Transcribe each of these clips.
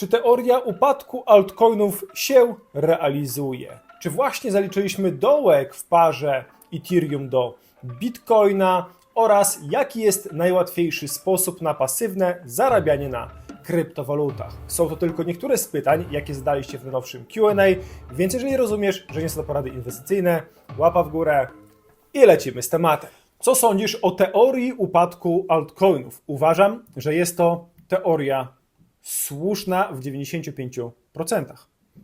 Czy teoria upadku altcoinów się realizuje? Czy właśnie zaliczyliśmy dołek w parze Ethereum do Bitcoina oraz jaki jest najłatwiejszy sposób na pasywne zarabianie na kryptowalutach? Są to tylko niektóre z pytań, jakie zadaliście w najnowszym Q&A, więc jeżeli rozumiesz, że nie są to porady inwestycyjne, łapa w górę i lecimy z tematem. Co sądzisz o teorii upadku altcoinów? Uważam, że jest to teoria słuszna w 95%.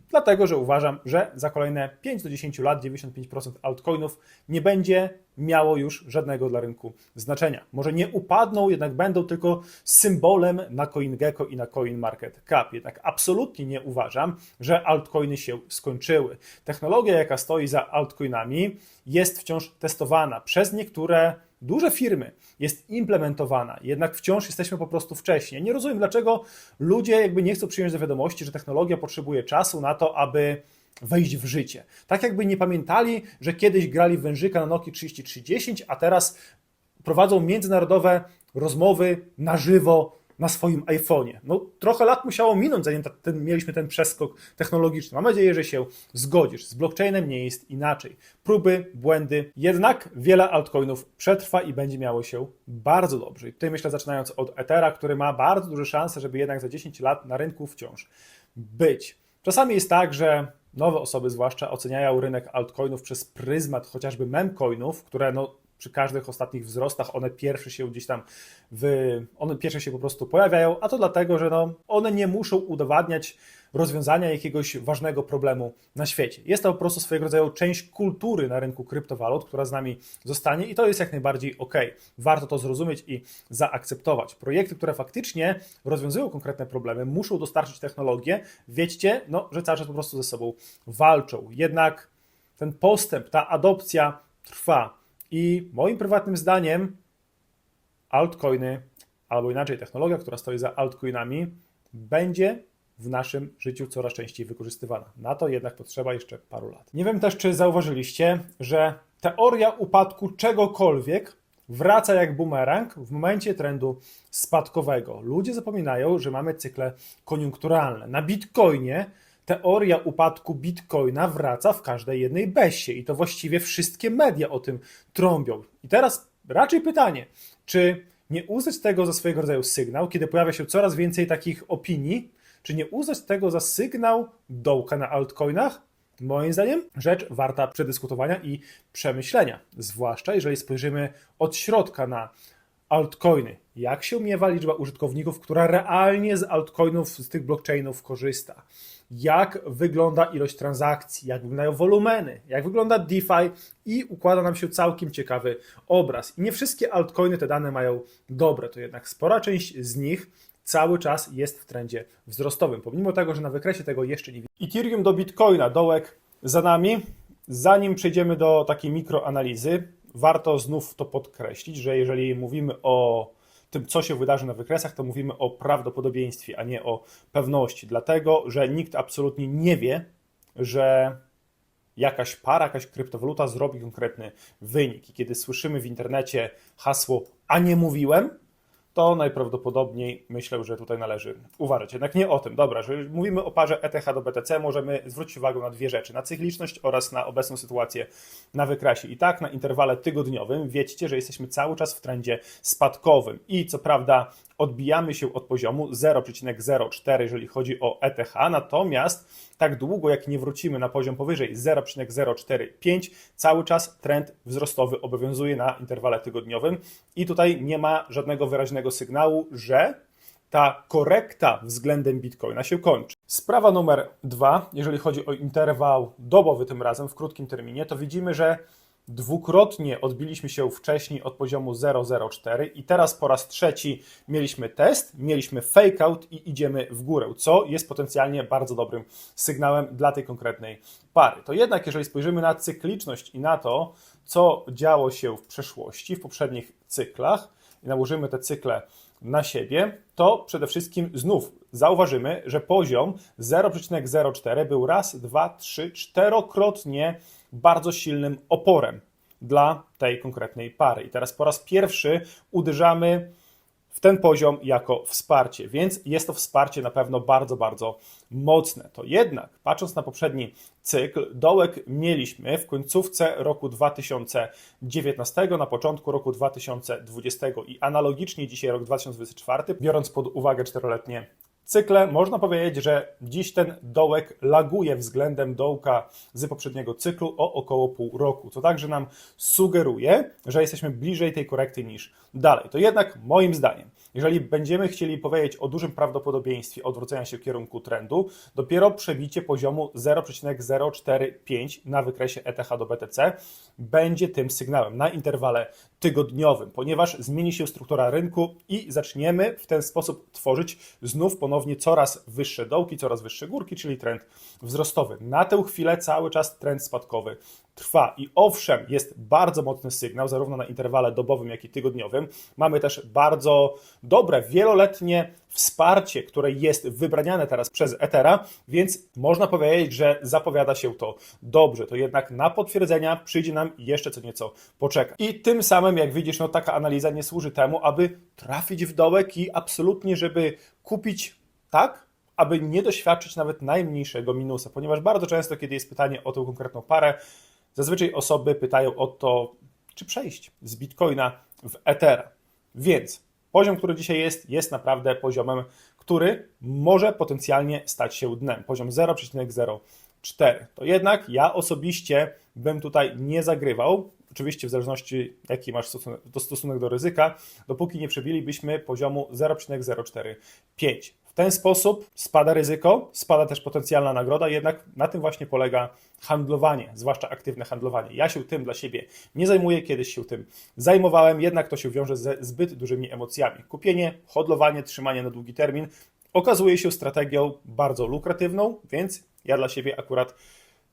Dlatego, że uważam, że za kolejne 5 do 10 lat 95% altcoinów nie będzie miało już żadnego dla rynku znaczenia. Może nie upadną, jednak będą tylko symbolem na CoinGecko i na CoinMarketCap. Jednak absolutnie nie uważam, że altcoiny się skończyły. Technologia, jaka stoi za altcoinami, jest wciąż testowana przez niektóre duże firmy jest implementowana, jednak wciąż jesteśmy po prostu wcześniej. Nie rozumiem, dlaczego ludzie jakby nie chcą przyjąć do wiadomości, że technologia potrzebuje czasu na to, aby wejść w życie. Tak jakby nie pamiętali, że kiedyś grali w wężyka na Nokia 3310, a teraz prowadzą międzynarodowe rozmowy na żywo na swoim iPhone'ie. No, trochę lat musiało minąć, zanim ten, mieliśmy ten przeskok technologiczny. Mam nadzieję, że się zgodzisz. Z blockchainem nie jest inaczej. Próby, błędy, jednak wiele altcoinów przetrwa i będzie miało się bardzo dobrze. I tutaj myślę, zaczynając od Ethera, który ma bardzo duże szanse, żeby jednak za 10 lat na rynku wciąż być. Czasami jest tak, że nowe osoby zwłaszcza oceniają rynek altcoinów przez pryzmat chociażby memcoinów, które no, przy każdych ostatnich wzrostach one pierwsze się gdzieś tam w, one pierwsze się po prostu pojawiają, a to dlatego, że no, one nie muszą udowadniać rozwiązania jakiegoś ważnego problemu na świecie. Jest to po prostu swojego rodzaju część kultury na rynku kryptowalut, która z nami zostanie i to jest jak najbardziej ok. Warto to zrozumieć i zaakceptować. Projekty, które faktycznie rozwiązują konkretne problemy, muszą dostarczyć technologię, wiedzcie, no, że cały czas po prostu ze sobą walczą. Jednak ten postęp, ta adopcja trwa i moim prywatnym zdaniem altcoiny, albo inaczej technologia, która stoi za altcoinami, będzie w naszym życiu coraz częściej wykorzystywana. Na to jednak potrzeba jeszcze paru lat. Nie wiem też, czy zauważyliście, że teoria upadku czegokolwiek wraca jak bumerang w momencie trendu spadkowego. Ludzie zapominają, że mamy cykle koniunkturalne. Na Bitcoinie teoria upadku Bitcoina wraca w każdej jednej besie i to właściwie wszystkie media o tym trąbią. I teraz raczej pytanie, czy nie uznać tego za swojego rodzaju sygnał, kiedy pojawia się coraz więcej takich opinii, czy nie uznać tego za sygnał dołka na altcoinach? Moim zdaniem rzecz warta przedyskutowania i przemyślenia, zwłaszcza jeżeli spojrzymy od środka na altcoiny. Jak się miewa liczba użytkowników, która realnie z altcoinów, z tych blockchainów korzysta? Jak wygląda ilość transakcji, jak wyglądają wolumeny, jak wygląda DeFi i układa nam się całkiem ciekawy obraz. I nie wszystkie altcoiny te dane mają dobre, to jednak spora część z nich cały czas jest w trendzie wzrostowym, pomimo tego, że na wykresie tego jeszcze nie widać. Ethereum do Bitcoina, dołek za nami. Zanim przejdziemy do takiej mikroanalizy, warto znów to podkreślić, że jeżeli mówimy o tym, co się wydarzy na wykresach, to mówimy o prawdopodobieństwie, a nie o pewności, dlatego że nikt absolutnie nie wie, że jakaś para, jakaś kryptowaluta zrobi konkretny wynik. I kiedy słyszymy w internecie hasło, a nie mówiłem, to najprawdopodobniej myślę, że tutaj należy uważać. Jednak nie o tym. Dobra, że mówimy o parze ETH do BTC, możemy zwrócić uwagę na dwie rzeczy: na cykliczność oraz na obecną sytuację na wykresie. I tak na interwale tygodniowym wiedzcie, że jesteśmy cały czas w trendzie spadkowym. I co prawda odbijamy się od poziomu 0,04, jeżeli chodzi o ETH, natomiast tak długo jak nie wrócimy na poziom powyżej 0,045, cały czas trend wzrostowy obowiązuje na interwale tygodniowym i tutaj nie ma żadnego wyraźnego sygnału, że ta korekta względem Bitcoina się kończy. Sprawa numer dwa, jeżeli chodzi o interwał dobowy tym razem w krótkim terminie, to widzimy, że dwukrotnie odbiliśmy się wcześniej od poziomu 0,04 i teraz po raz trzeci mieliśmy test, mieliśmy fake out i idziemy w górę, co jest potencjalnie bardzo dobrym sygnałem dla tej konkretnej pary. To jednak, jeżeli spojrzymy na cykliczność i na to, co działo się w przeszłości, w poprzednich cyklach i nałożymy te cykle na siebie, to przede wszystkim znów zauważymy, że poziom 0,04 był raz, dwa, trzy, czterokrotnie bardzo silnym oporem dla tej konkretnej pary. I teraz po raz pierwszy uderzamy w ten poziom jako wsparcie, więc jest to wsparcie na pewno bardzo, bardzo mocne. To jednak, patrząc na poprzedni cykl, dołek mieliśmy w końcówce roku 2019, na początku roku 2020 i analogicznie dzisiaj rok 2024, biorąc pod uwagę czteroletnie cykle, można powiedzieć, że dziś ten dołek laguje względem dołka z poprzedniego cyklu o około pół roku, co także nam sugeruje, że jesteśmy bliżej tej korekty niż dalej. To jednak moim zdaniem, jeżeli będziemy chcieli powiedzieć o dużym prawdopodobieństwie odwrócenia się w kierunku trendu, dopiero przebicie poziomu 0,045 na wykresie ETH do BTC będzie tym sygnałem na interwale tygodniowym, ponieważ zmieni się struktura rynku i zaczniemy w ten sposób tworzyć znów ponownie coraz wyższe dołki, coraz wyższe górki, czyli trend wzrostowy. Na tę chwilę cały czas trend spadkowy trwa i owszem, jest bardzo mocny sygnał, zarówno na interwale dobowym, jak i tygodniowym. Mamy też bardzo dobre, wieloletnie wsparcie, które jest wybraniane teraz przez Ethera, więc można powiedzieć, że zapowiada się to dobrze. To jednak na potwierdzenia przyjdzie nam jeszcze co nieco poczekać. I tym samym, jak widzisz, no taka analiza nie służy temu, aby trafić w dołek i absolutnie, żeby kupić tak, aby nie doświadczyć nawet najmniejszego minusa, ponieważ bardzo często, kiedy jest pytanie o tę konkretną parę, zazwyczaj osoby pytają o to, czy przejść z Bitcoina w Ethera. Więc poziom, który dzisiaj jest, jest naprawdę poziomem, który może potencjalnie stać się dnem. Poziom 0,04. To jednak ja osobiście bym tutaj nie zagrywał, oczywiście w zależności jaki masz stosunek, to stosunek do ryzyka, dopóki nie przebilibyśmy poziomu 0,045. Ten sposób spada ryzyko, spada też potencjalna nagroda, jednak na tym właśnie polega handlowanie, zwłaszcza aktywne handlowanie. Ja się tym dla siebie nie zajmuję, kiedyś się tym zajmowałem, jednak to się wiąże ze zbyt dużymi emocjami. Kupienie, hodlowanie, trzymanie na długi termin okazuje się strategią bardzo lukratywną, więc ja dla siebie akurat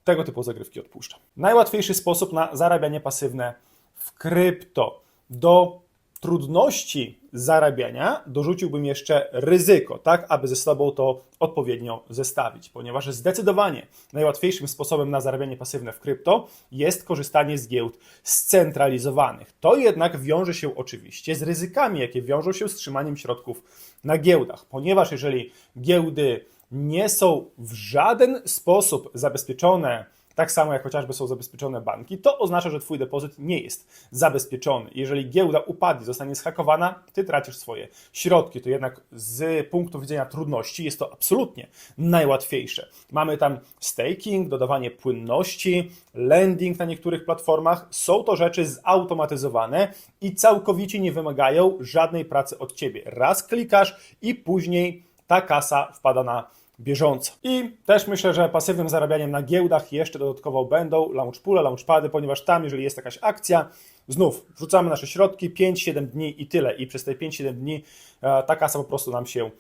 tego typu zagrywki odpuszczam. Najłatwiejszy sposób na zarabianie pasywne w krypto. Do trudności zarabiania dorzuciłbym jeszcze ryzyko, tak aby ze sobą to odpowiednio zestawić, ponieważ zdecydowanie najłatwiejszym sposobem na zarabianie pasywne w krypto jest korzystanie z giełd scentralizowanych. To jednak wiąże się oczywiście z ryzykami, jakie wiążą się z trzymaniem środków na giełdach, ponieważ jeżeli giełdy nie są w żaden sposób zabezpieczone, tak samo jak chociażby są zabezpieczone banki, to oznacza, że Twój depozyt nie jest zabezpieczony. Jeżeli giełda upadnie, zostanie zhakowana, Ty tracisz swoje środki. To jednak z punktu widzenia trudności jest to absolutnie najłatwiejsze. Mamy tam staking, dodawanie płynności, lending na niektórych platformach. Są to rzeczy zautomatyzowane i całkowicie nie wymagają żadnej pracy od Ciebie. Raz klikasz i później ta kasa wpada na bieżąco. I też myślę, że pasywnym zarabianiem na giełdach jeszcze dodatkowo będą launchpoole, launchpady, ponieważ tam, jeżeli jest jakaś akcja, znów wrzucamy nasze środki, 5-7 dni i tyle. I przez te 5-7 dni e, ta kasa po prostu nam się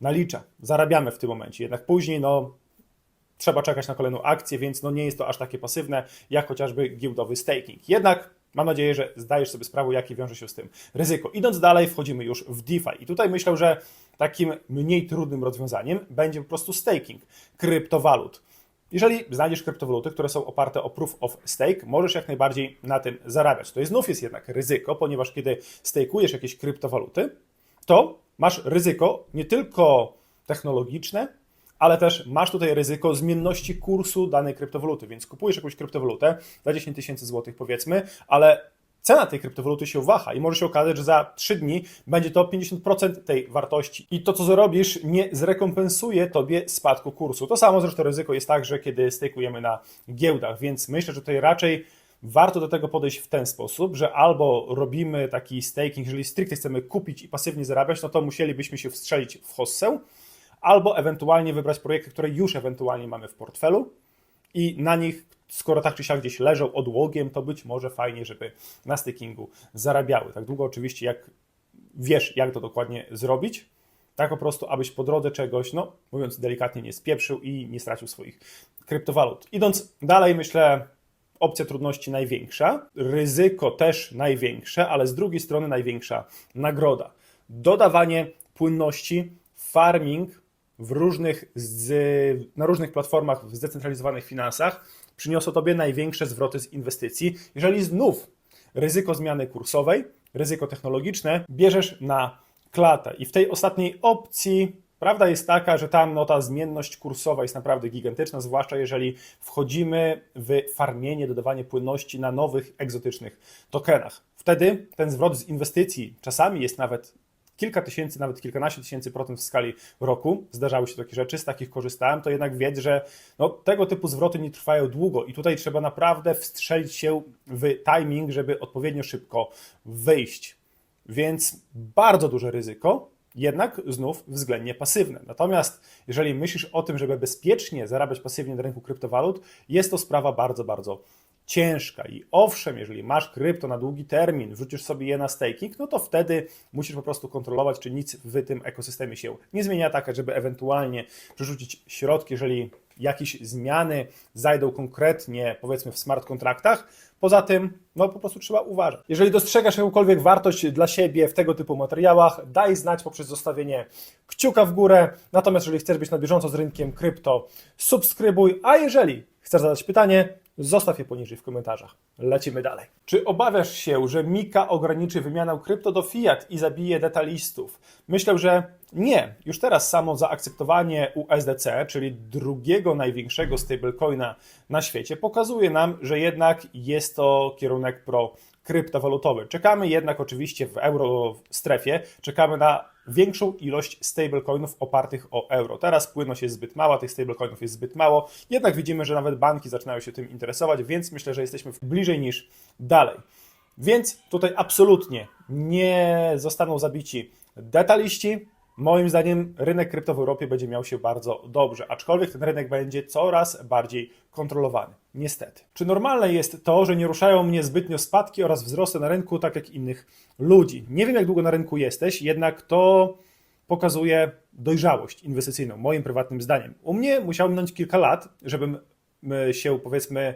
nalicza. Zarabiamy w tym momencie. Jednak później, no, trzeba czekać na kolejną akcję, więc no nie jest to aż takie pasywne, jak chociażby giełdowy staking. Jednak mam nadzieję, że zdajesz sobie sprawę, jakie wiąże się z tym ryzyko. Idąc dalej, wchodzimy już w DeFi. I tutaj myślę, że takim mniej trudnym rozwiązaniem będzie po prostu staking kryptowalut. Jeżeli znajdziesz kryptowaluty, które są oparte o proof of stake, możesz jak najbardziej na tym zarabiać. To znów jest jednak ryzyko, ponieważ kiedy stakujesz jakieś kryptowaluty, to masz ryzyko nie tylko technologiczne, ale też masz tutaj ryzyko zmienności kursu danej kryptowaluty, więc kupujesz jakąś kryptowalutę za 10 tysięcy złotych powiedzmy, ale cena tej kryptowaluty się waha i może się okazać, że za 3 dni będzie to 50% tej wartości. I to, co zrobisz, nie zrekompensuje tobie spadku kursu. To samo zresztą ryzyko jest także, kiedy stakujemy na giełdach, więc myślę, że tutaj raczej warto do tego podejść w ten sposób, że albo robimy taki staking, jeżeli stricte chcemy kupić i pasywnie zarabiać, no to musielibyśmy się wstrzelić w hossę, albo ewentualnie wybrać projekty, które już ewentualnie mamy w portfelu i na nich, skoro tak czy siak gdzieś leżą odłogiem, to być może fajnie, żeby na stakingu zarabiały. Tak długo oczywiście, jak wiesz, jak to dokładnie zrobić, tak po prostu, abyś po drodze czegoś, no mówiąc delikatnie, nie spieprzył i nie stracił swoich kryptowalut. Idąc dalej, myślę, opcja trudności największa, ryzyko też największe, ale z drugiej strony największa nagroda. Dodawanie płynności, farming w różnych z, na różnych platformach w zdecentralizowanych finansach przyniosło Tobie największe zwroty z inwestycji, jeżeli znów ryzyko zmiany kursowej, ryzyko technologiczne bierzesz na klata. I w tej ostatniej opcji prawda jest taka, że tam no, ta zmienność kursowa jest naprawdę gigantyczna, zwłaszcza jeżeli wchodzimy w farmienie, dodawanie płynności na nowych, egzotycznych tokenach. Wtedy ten zwrot z inwestycji czasami jest nawet kilka tysięcy, nawet kilkanaście tysięcy procent w skali roku. Zdarzały się takie rzeczy, z takich korzystałem, to jednak wiedz, że no, tego typu zwroty nie trwają długo i tutaj trzeba naprawdę wstrzelić się w timing, żeby odpowiednio szybko wyjść. Więc bardzo duże ryzyko, jednak znów względnie pasywne. Natomiast jeżeli myślisz o tym, żeby bezpiecznie zarabiać pasywnie na rynku kryptowalut, jest to sprawa bardzo, bardzo ciężka. I owszem, jeżeli masz krypto na długi termin, wrzucisz sobie je na staking, no to wtedy musisz po prostu kontrolować, czy nic w tym ekosystemie się nie zmienia, tak, żeby ewentualnie przerzucić środki, jeżeli jakieś zmiany zajdą konkretnie, powiedzmy, w smart kontraktach. Poza tym, no po prostu trzeba uważać. Jeżeli dostrzegasz jakąkolwiek wartość dla siebie w tego typu materiałach, daj znać poprzez zostawienie kciuka w górę. Natomiast jeżeli chcesz być na bieżąco z rynkiem krypto, subskrybuj, a jeżeli chcesz zadać pytanie, Zostaw je poniżej w komentarzach. Lecimy dalej. Czy obawiasz się, że Mika ograniczy wymianę krypto do fiat i zabije detalistów? Myślę, że nie. Już teraz samo zaakceptowanie USDC, czyli drugiego największego stablecoina na świecie, pokazuje nam, że jednak jest to kierunek pro kryptowalutowy. Czekamy jednak oczywiście w eurostrefie, czekamy na większą ilość stablecoinów opartych o euro. Teraz płynność jest zbyt mała, tych stablecoinów jest zbyt mało, jednak widzimy, że nawet banki zaczynają się tym interesować, więc myślę, że jesteśmy bliżej niż dalej. Więc tutaj absolutnie nie zostaną zabici detaliści, Moim zdaniem rynek krypto w Europie będzie miał się bardzo dobrze, aczkolwiek ten rynek będzie coraz bardziej kontrolowany. Niestety. Czy normalne jest to, że nie ruszają mnie zbytnio spadki oraz wzrosty na rynku, tak jak innych ludzi? Nie wiem, jak długo na rynku jesteś, jednak to pokazuje dojrzałość inwestycyjną, moim prywatnym zdaniem. U mnie musiało minąć kilka lat, żebym się, powiedzmy,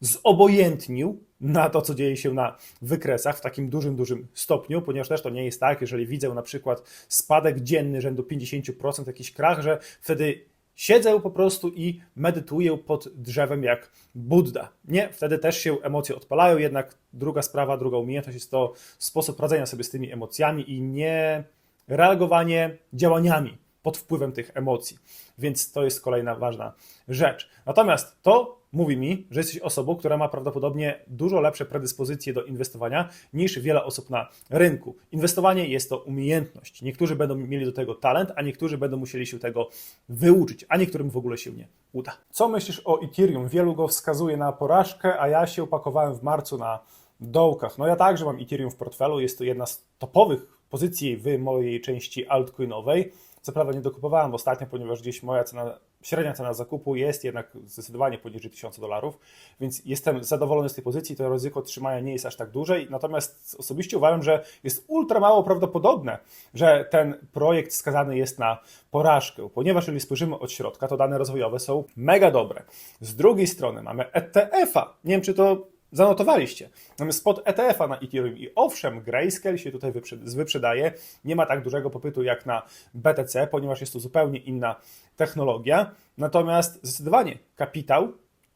zobojętnił na to, co dzieje się na wykresach w takim dużym, dużym stopniu, ponieważ też to nie jest tak, jeżeli widzę na przykład spadek dzienny rzędu 50%, jakiś krach, że wtedy siedzę po prostu i medytuję pod drzewem jak Buddha. Nie, wtedy też się emocje odpalają, jednak druga sprawa, druga umiejętność jest to sposób radzenia sobie z tymi emocjami i nie reagowanie działaniami pod wpływem tych emocji. Więc to jest kolejna ważna rzecz. Natomiast to mówi mi, że jesteś osobą, która ma prawdopodobnie dużo lepsze predyspozycje do inwestowania niż wiele osób na rynku. Inwestowanie jest to umiejętność. Niektórzy będą mieli do tego talent, a niektórzy będą musieli się tego wyuczyć, a niektórym w ogóle się nie uda. Co myślisz o Ethereum? Wielu go wskazuje na porażkę, a ja się upakowałem w marcu na dołkach. No ja także mam Ethereum w portfelu, jest to jedna z topowych pozycji w mojej części altcoinowej. Co prawda nie dokupowałem ostatnio, ponieważ gdzieś moja cena, średnia cena zakupu jest jednak zdecydowanie poniżej 1000 dolarów, więc jestem zadowolony z tej pozycji, to ryzyko trzymania nie jest aż tak duże, natomiast osobiście uważam, że jest ultra mało prawdopodobne, że ten projekt skazany jest na porażkę, ponieważ jeżeli spojrzymy od środka, to dane rozwojowe są mega dobre. Z drugiej strony mamy ETF-a, nie wiem czy to zanotowaliście. Mamy spot ETF-a na Ethereum i owszem, Grayscale się tutaj wyprzedaje, nie ma tak dużego popytu jak na BTC, ponieważ jest to zupełnie inna technologia, natomiast zdecydowanie kapitał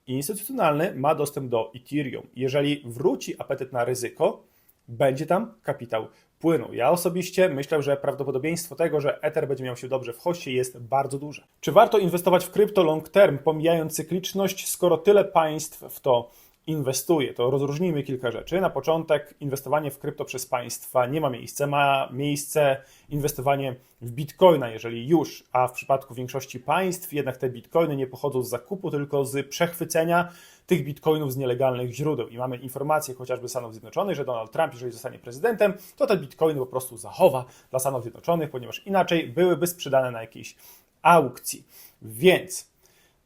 instytucjonalny ma dostęp do Ethereum. Jeżeli wróci apetyt na ryzyko, będzie tam kapitał płynął. Ja osobiście myślę, że prawdopodobieństwo tego, że Ether będzie miał się dobrze w hoście jest bardzo duże. Czy warto inwestować w krypto long term, pomijając cykliczność, skoro tyle państw w to inwestuje, to rozróżnijmy kilka rzeczy. Na początek inwestowanie w krypto przez państwa nie ma miejsca. Ma miejsce inwestowanie w bitcoina, jeżeli już, a w przypadku większości państw jednak te bitcoiny nie pochodzą z zakupu, tylko z przechwycenia tych bitcoinów z nielegalnych źródeł. I mamy informację chociażby Stanów Zjednoczonych, że Donald Trump, jeżeli zostanie prezydentem, to te bitcoiny po prostu zachowa dla Stanów Zjednoczonych, ponieważ inaczej byłyby sprzedane na jakiejś aukcji. Więc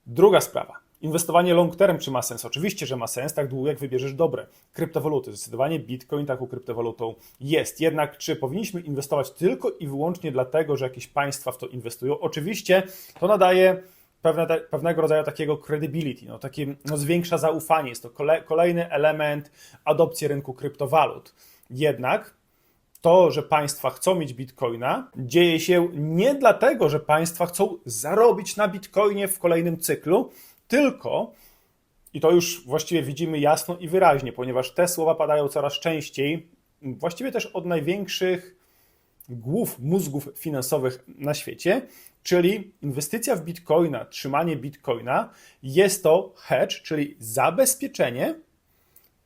druga sprawa Inwestowanie long term czy ma sens? Oczywiście, że ma sens, tak długo jak wybierzesz dobre kryptowaluty. Zdecydowanie Bitcoin taką kryptowalutą jest. Jednak czy powinniśmy inwestować tylko i wyłącznie dlatego, że jakieś państwa w to inwestują? Oczywiście to nadaje pewne, pewnego rodzaju takiego credibility, no, takie, no, zwiększa zaufanie. Jest to kole, kolejny element adopcji rynku kryptowalut. Jednak to, że państwa chcą mieć bitcoina, dzieje się nie dlatego, że państwa chcą zarobić na bitcoinie w kolejnym cyklu, tylko, i to już właściwie widzimy jasno i wyraźnie, ponieważ te słowa padają coraz częściej, właściwie też od największych głów mózgów finansowych na świecie, czyli inwestycja w bitcoina, trzymanie bitcoina jest to hedge, czyli zabezpieczenie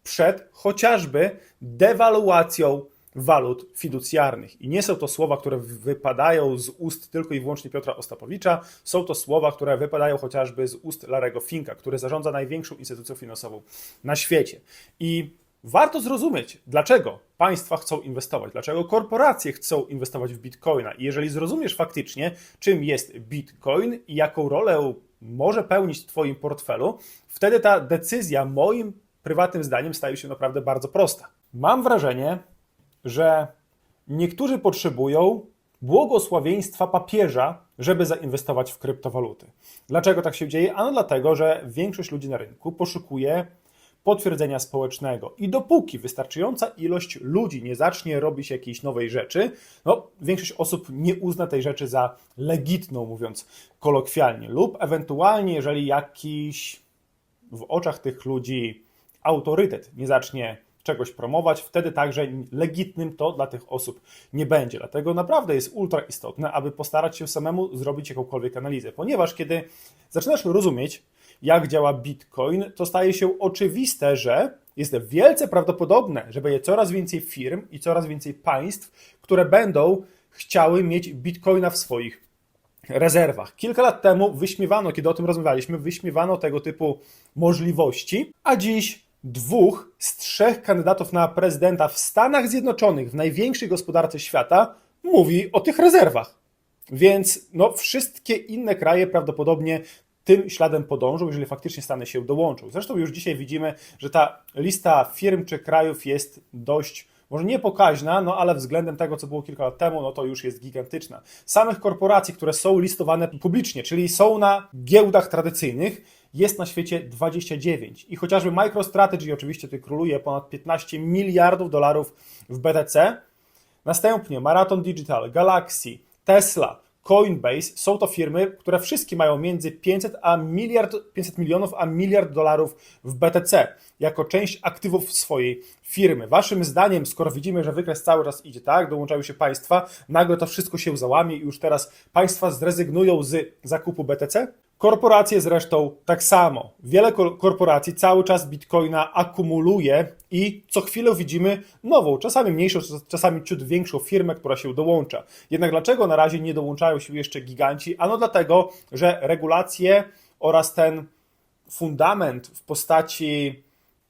przed chociażby dewaluacją walut fiducjarnych. I nie są to słowa, które wypadają z ust tylko i wyłącznie Piotra Ostapowicza, są to słowa, które wypadają chociażby z ust Larego Finka, który zarządza największą instytucją finansową na świecie. I warto zrozumieć, dlaczego państwa chcą inwestować, dlaczego korporacje chcą inwestować w bitcoina. I jeżeli zrozumiesz faktycznie, czym jest bitcoin i jaką rolę może pełnić w Twoim portfelu, wtedy ta decyzja, moim prywatnym zdaniem, staje się naprawdę bardzo prosta. Mam wrażenie, że niektórzy potrzebują błogosławieństwa papieża, żeby zainwestować w kryptowaluty. Dlaczego tak się dzieje? Ano dlatego, że większość ludzi na rynku poszukuje potwierdzenia społecznego. I dopóki wystarczająca ilość ludzi nie zacznie robić jakiejś nowej rzeczy, no, większość osób nie uzna tej rzeczy za legitną, mówiąc kolokwialnie, lub ewentualnie, jeżeli jakiś w oczach tych ludzi autorytet nie zacznie czegoś promować, wtedy także legitnym to dla tych osób nie będzie. Dlatego naprawdę jest ultra istotne, aby postarać się samemu zrobić jakąkolwiek analizę, ponieważ kiedy zaczynasz rozumieć, jak działa Bitcoin, to staje się oczywiste, że jest wielce prawdopodobne, że będzie coraz więcej firm i coraz więcej państw, które będą chciały mieć Bitcoina w swoich rezerwach. Kilka lat temu wyśmiewano, kiedy o tym rozmawialiśmy, wyśmiewano tego typu możliwości, a dziś dwóch z trzech kandydatów na prezydenta w Stanach Zjednoczonych, w największej gospodarce świata, mówi o tych rezerwach. Więc no, wszystkie inne kraje prawdopodobnie tym śladem podążą, jeżeli faktycznie Stany się dołączą. Zresztą już dzisiaj widzimy, że ta lista firm czy krajów jest dość może nie pokaźna, no ale względem tego, co było kilka lat temu, no to już jest gigantyczna. Samych korporacji, które są listowane publicznie, czyli są na giełdach tradycyjnych, jest na świecie 29. I chociażby MicroStrategy oczywiście tutaj króluje ponad 15 miliardów dolarów w BTC. Następnie Marathon Digital, Galaxy, Tesla, Coinbase są to firmy, które wszystkie mają między 500, a miliard, 500 milionów a miliard dolarów w BTC jako część aktywów swojej firmy. Waszym zdaniem, skoro widzimy, że wykres cały czas idzie tak, dołączają się państwa, nagle to wszystko się załamie i już teraz państwa zrezygnują z zakupu BTC? Korporacje zresztą tak samo. Wiele korporacji cały czas bitcoina akumuluje i co chwilę widzimy nową, czasami mniejszą, czasami ciut większą firmę, która się dołącza. Jednak dlaczego na razie nie dołączają się jeszcze giganci? Ano dlatego, że regulacje oraz ten fundament w postaci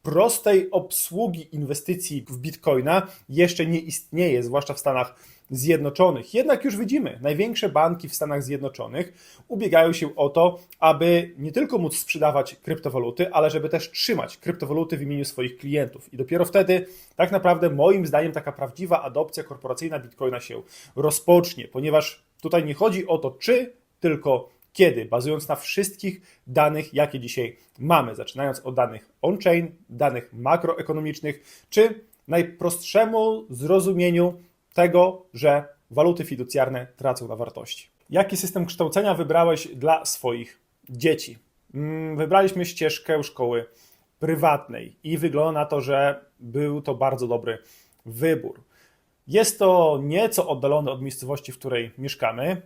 prostej obsługi inwestycji w bitcoina jeszcze nie istnieje, zwłaszcza w Stanach Zjednoczonych. Jednak już widzimy, największe banki w Stanach Zjednoczonych ubiegają się o to, aby nie tylko móc sprzedawać kryptowaluty, ale żeby też trzymać kryptowaluty w imieniu swoich klientów. I dopiero wtedy, tak naprawdę, moim zdaniem, taka prawdziwa adopcja korporacyjna bitcoina się rozpocznie, ponieważ tutaj nie chodzi o to, czy tylko kiedy, bazując na wszystkich danych, jakie dzisiaj mamy, zaczynając od danych on-chain, danych makroekonomicznych, czy najprostszemu zrozumieniu tego, że waluty fiducjarne tracą na wartości. Jaki system kształcenia wybrałeś dla swoich dzieci? Mm, wybraliśmy ścieżkę szkoły prywatnej i wygląda na to, że był to bardzo dobry wybór. Jest to nieco oddalone od miejscowości, w której mieszkamy,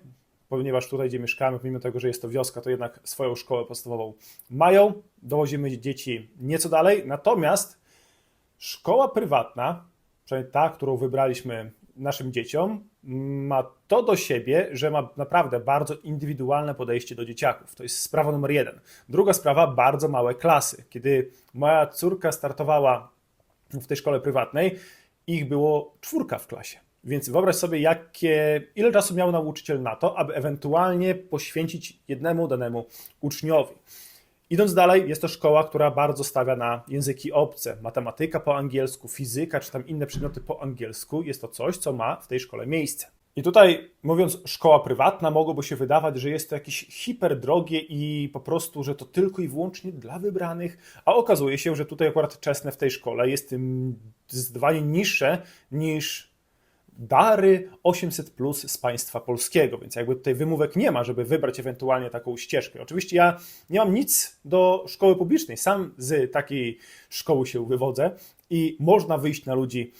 ponieważ tutaj, gdzie mieszkamy, pomimo tego, że jest to wioska, to jednak swoją szkołę podstawową mają. Dowozimy dzieci nieco dalej, natomiast szkoła prywatna, przynajmniej ta, którą wybraliśmy naszym dzieciom, ma to do siebie, że ma naprawdę bardzo indywidualne podejście do dzieciaków. To jest sprawa numer jeden. Druga sprawa, bardzo małe klasy. Kiedy moja córka startowała w tej szkole prywatnej, ich było czwórka w klasie. Więc wyobraź sobie, jakie, ile czasu miał nauczyciel na to, aby ewentualnie poświęcić jednemu danemu uczniowi. Idąc dalej, jest to szkoła, która bardzo stawia na języki obce. Matematyka po angielsku, fizyka czy tam inne przedmioty po angielsku jest to coś, co ma w tej szkole miejsce. I tutaj, mówiąc szkoła prywatna, mogłoby się wydawać, że jest to jakieś hiperdrogie i po prostu, że to tylko i wyłącznie dla wybranych, a okazuje się, że tutaj akurat czesne w tej szkole jest zdecydowanie niższe niż dary 800 plus z państwa polskiego, więc jakby tutaj wymówek nie ma, żeby wybrać ewentualnie taką ścieżkę. Oczywiście ja nie mam nic do szkoły publicznej, sam z takiej szkoły się wywodzę i można wyjść na ludzi,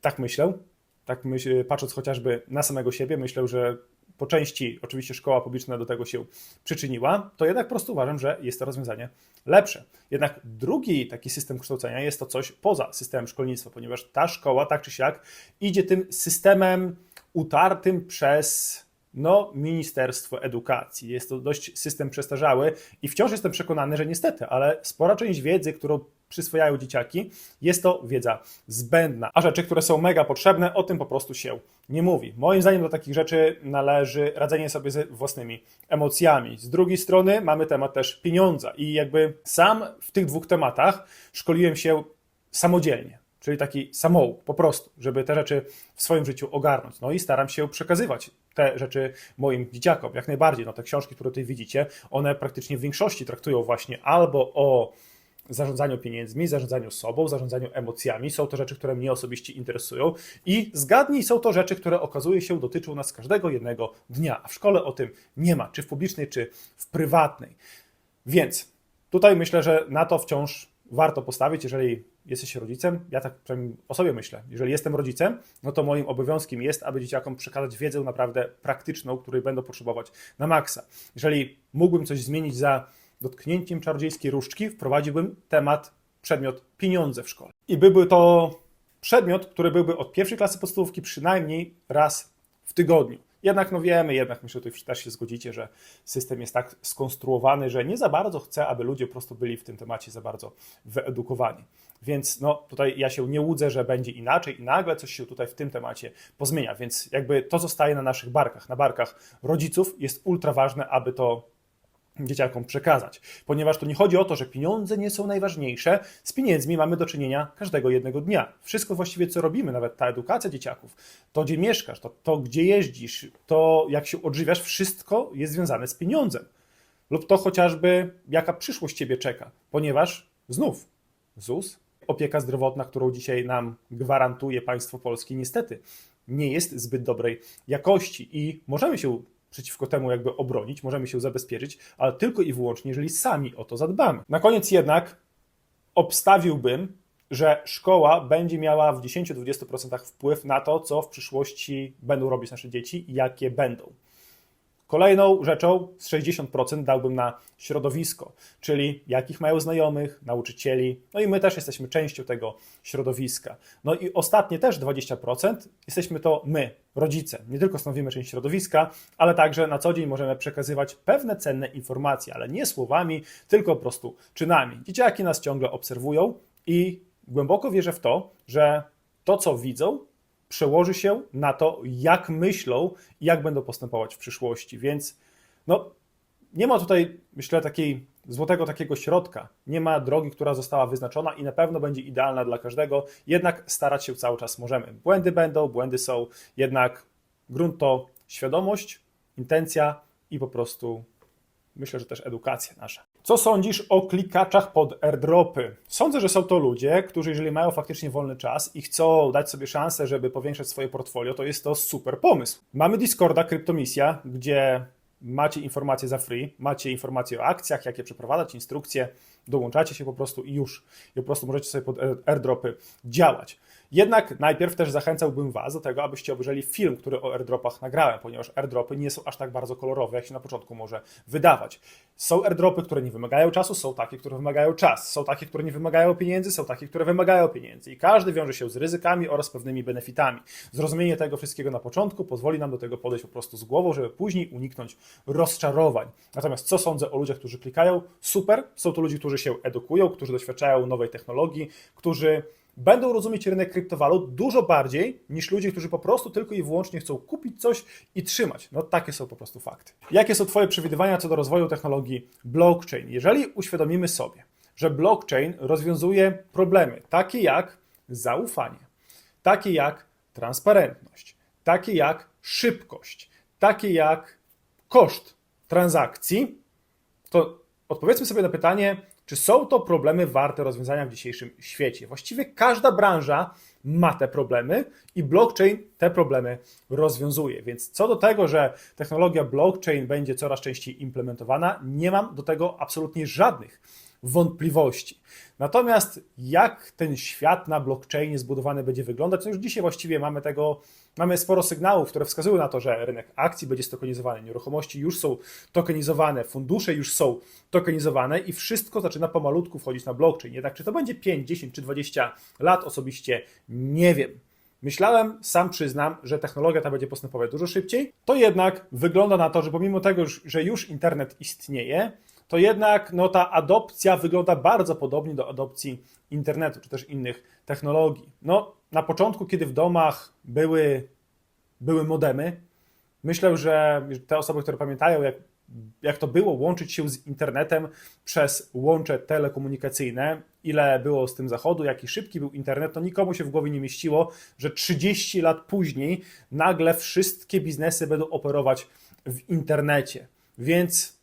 tak myślę, tak myśl, patrząc chociażby na samego siebie, myślę, że po części oczywiście szkoła publiczna do tego się przyczyniła, to jednak po prostu uważam, że jest to rozwiązanie lepsze. Jednak drugi taki system kształcenia jest to coś poza systemem szkolnictwa, ponieważ ta szkoła tak czy siak idzie tym systemem utartym przez no, Ministerstwo Edukacji. Jest to dość system przestarzały i wciąż jestem przekonany, że niestety, ale spora część wiedzy, którą przyswajają dzieciaki, jest to wiedza zbędna. A rzeczy, które są mega potrzebne, o tym po prostu się nie mówi. Moim zdaniem do takich rzeczy należy radzenie sobie ze własnymi emocjami. Z drugiej strony mamy temat też pieniądza i jakby sam w tych dwóch tematach szkoliłem się samodzielnie czyli taki samouk po prostu, żeby te rzeczy w swoim życiu ogarnąć. No i staram się przekazywać te rzeczy moim dzieciakom, jak najbardziej. No te książki, które tutaj widzicie, one praktycznie w większości traktują właśnie albo o zarządzaniu pieniędzmi, zarządzaniu sobą, zarządzaniu emocjami. Są to rzeczy, które mnie osobiście interesują i zgadnij, są to rzeczy, które okazuje się dotyczą nas każdego jednego dnia, a w szkole o tym nie ma, czy w publicznej, czy w prywatnej. Więc tutaj myślę, że na to wciąż warto postawić, jeżeli jesteś rodzicem. Ja tak przynajmniej o sobie myślę. Jeżeli jestem rodzicem, no to moim obowiązkiem jest, aby dzieciakom przekazać wiedzę naprawdę praktyczną, której będą potrzebować na maksa. Jeżeli mógłbym coś zmienić za dotknięciem czarodziejskiej różdżki, wprowadziłbym temat, przedmiot pieniądze w szkole. I byłby to przedmiot, który byłby od pierwszej klasy podstawówki przynajmniej raz w tygodniu. Jednak no wiemy, jednak myślę, że tutaj też się zgodzicie, że system jest tak skonstruowany, że nie za bardzo chce, aby ludzie po prostu byli w tym temacie za bardzo wyedukowani. Więc no tutaj ja się nie łudzę, że będzie inaczej i nagle coś się tutaj w tym temacie pozmienia. Więc jakby to zostaje na naszych barkach, na barkach rodziców. Jest ultra ważne, aby to dzieciakom przekazać. Ponieważ to nie chodzi o to, że pieniądze nie są najważniejsze, z pieniędzmi mamy do czynienia każdego jednego dnia. Wszystko właściwie, co robimy, nawet ta edukacja dzieciaków, to gdzie mieszkasz, to, to gdzie jeździsz, to jak się odżywiasz, wszystko jest związane z pieniądzem. Lub to chociażby, jaka przyszłość Ciebie czeka, ponieważ znów ZUS, opieka zdrowotna, którą dzisiaj nam gwarantuje państwo polskie, niestety nie jest zbyt dobrej jakości i możemy się przeciwko temu jakby obronić, możemy się zabezpieczyć, ale tylko i wyłącznie, jeżeli sami o to zadbamy. Na koniec jednak obstawiłbym, że szkoła będzie miała w 10-20% wpływ na to, co w przyszłości będą robić nasze dzieci i jakie będą. Kolejną rzeczą z 60% dałbym na środowisko, czyli jakich mają znajomych, nauczycieli, no i my też jesteśmy częścią tego środowiska. No i ostatnie też 20% jesteśmy to my, rodzice. Nie tylko stanowimy część środowiska, ale także na co dzień możemy przekazywać pewne cenne informacje, ale nie słowami, tylko po prostu czynami. Dzieciaki nas ciągle obserwują i głęboko wierzę w to, że to, co widzą, przełoży się na to, jak myślą i jak będą postępować w przyszłości. Więc no, nie ma tutaj, myślę, takiej złotego takiego środka. Nie ma drogi, która została wyznaczona i na pewno będzie idealna dla każdego, jednak starać się cały czas możemy. Błędy będą, błędy są, jednak grunt to świadomość, intencja i po prostu myślę, że też edukacja nasza. Co sądzisz o klikaczach pod airdropy? Sądzę, że są to ludzie, którzy jeżeli mają faktycznie wolny czas i chcą dać sobie szansę, żeby powiększać swoje portfolio, to jest to super pomysł. Mamy Discorda Kryptomisja, gdzie macie informacje za free, macie informacje o akcjach, jakie przeprowadzać, instrukcje, dołączacie się po prostu i już. I po prostu możecie sobie pod airdropy działać. Jednak najpierw też zachęcałbym Was do tego, abyście obejrzeli film, który o airdropach nagrałem, ponieważ airdropy nie są aż tak bardzo kolorowe, jak się na początku może wydawać. Są airdropy, które nie wymagają czasu, są takie, które wymagają czas, są takie, które nie wymagają pieniędzy, są takie, które wymagają pieniędzy. I każdy wiąże się z ryzykami oraz pewnymi benefitami. Zrozumienie tego wszystkiego na początku pozwoli nam do tego podejść po prostu z głową, żeby później uniknąć rozczarowań. Natomiast co sądzę o ludziach, którzy klikają? Super. Są to ludzie, którzy się edukują, którzy doświadczają nowej technologii, którzy będą rozumieć rynek kryptowalut dużo bardziej niż ludzie, którzy po prostu tylko i wyłącznie chcą kupić coś i trzymać. No takie są po prostu fakty. Jakie są Twoje przewidywania co do rozwoju technologii blockchain? Jeżeli uświadomimy sobie, że blockchain rozwiązuje problemy takie jak zaufanie, takie jak transparentność, takie jak szybkość, takie jak koszt transakcji, to odpowiedzmy sobie na pytanie, czy są to problemy warte rozwiązania w dzisiejszym świecie? Właściwie każda branża ma te problemy i blockchain te problemy rozwiązuje. Więc co do tego, że technologia blockchain będzie coraz częściej implementowana, nie mam do tego absolutnie żadnych wątpliwości. Natomiast jak ten świat na blockchainie zbudowany będzie wyglądać, to już dzisiaj właściwie mamy tego, mamy sporo sygnałów, które wskazują na to, że rynek akcji będzie stokenizowany, nieruchomości już są tokenizowane, fundusze już są tokenizowane i wszystko zaczyna pomalutku wchodzić na blockchain. Jednak czy to będzie 5, 10 czy 20 lat, osobiście nie wiem. Myślałem, sam przyznam, że technologia ta będzie postępować dużo szybciej. To jednak wygląda na to, że pomimo tego, że już internet istnieje, to jednak no, ta adopcja wygląda bardzo podobnie do adopcji internetu czy też innych technologii. No, na początku, kiedy w domach były, były modemy, myślę, że te osoby, które pamiętają, jak, jak to było łączyć się z internetem przez łącze telekomunikacyjne, ile było z tym zachodu, jaki szybki był internet, to nikomu się w głowie nie mieściło, że 30 lat później nagle wszystkie biznesy będą operować w internecie. Więc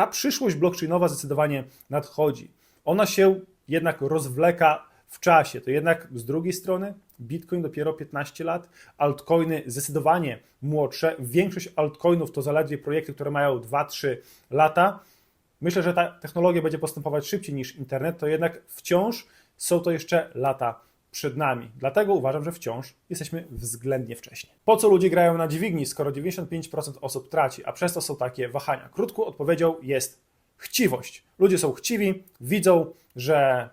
ta przyszłość blockchainowa zdecydowanie nadchodzi. Ona się jednak rozwleka w czasie. To jednak z drugiej strony Bitcoin dopiero 15 lat, altcoiny zdecydowanie młodsze. Większość altcoinów to zaledwie projekty, które mają 2-3 lata. Myślę, że ta technologia będzie postępować szybciej niż internet, to jednak wciąż są to jeszcze lata przed nami. Dlatego uważam, że wciąż jesteśmy względnie wcześnie. Po co ludzie grają na dźwigni, skoro 95% osób traci, a przez to są takie wahania? Krótką odpowiedzią jest chciwość. Ludzie są chciwi, widzą, że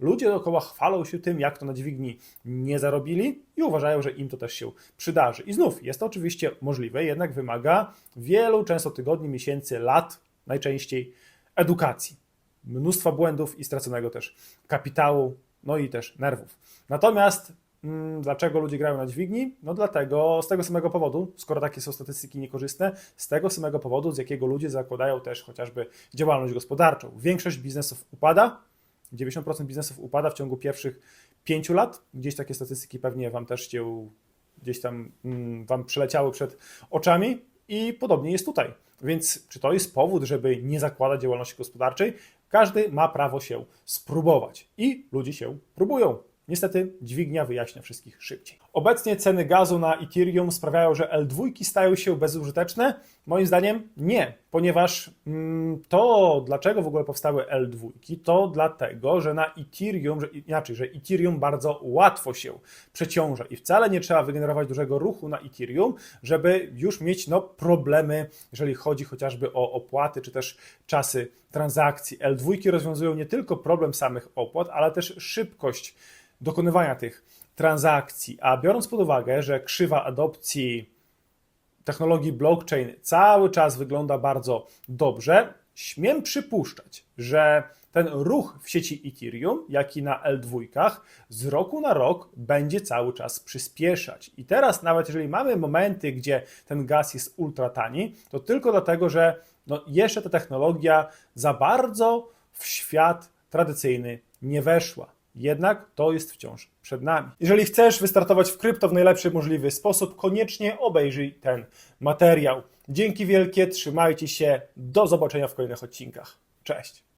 ludzie dookoła chwalą się tym, jak to na dźwigni nie zarobili i uważają, że im to też się przydarzy. I znów jest to oczywiście możliwe, jednak wymaga wielu, często tygodni, miesięcy, lat, najczęściej edukacji. Mnóstwa błędów i straconego też kapitału, no i też nerwów. Natomiast mm, dlaczego ludzie grają na dźwigni? No dlatego, z tego samego powodu, skoro takie są statystyki niekorzystne, z tego samego powodu, z jakiego ludzie zakładają też chociażby działalność gospodarczą. Większość biznesów upada, 90% biznesów upada w ciągu pierwszych 5 lat. Gdzieś takie statystyki pewnie Wam też się gdzieś tam mm, Wam przeleciały przed oczami i podobnie jest tutaj. Więc czy to jest powód, żeby nie zakładać działalności gospodarczej? Każdy ma prawo się spróbować i ludzie się próbują. Niestety dźwignia wyjaśnia wszystkich szybciej. Obecnie ceny gazu na Ethereum sprawiają, że L2 stają się bezużyteczne? Moim zdaniem nie, ponieważ mm, to, dlaczego w ogóle powstały L2, to dlatego, że na Ethereum, że, inaczej, że Ethereum bardzo łatwo się przeciąża i wcale nie trzeba wygenerować dużego ruchu na Ethereum, żeby już mieć no, problemy, jeżeli chodzi chociażby o opłaty czy też czasy transakcji. L2 rozwiązują nie tylko problem samych opłat, ale też szybkość dokonywania tych transakcji. A biorąc pod uwagę, że krzywa adopcji technologii blockchain cały czas wygląda bardzo dobrze, śmiem przypuszczać, że ten ruch w sieci Ethereum, jak i na L2, z roku na rok będzie cały czas przyspieszać. I teraz, nawet jeżeli mamy momenty, gdzie ten gaz jest ultra tani, to tylko dlatego, że no, jeszcze ta technologia za bardzo w świat tradycyjny nie weszła. Jednak to jest wciąż przed nami. Jeżeli chcesz wystartować w krypto w najlepszy możliwy sposób, koniecznie obejrzyj ten materiał. Dzięki wielkie, trzymajcie się, do zobaczenia w kolejnych odcinkach. Cześć!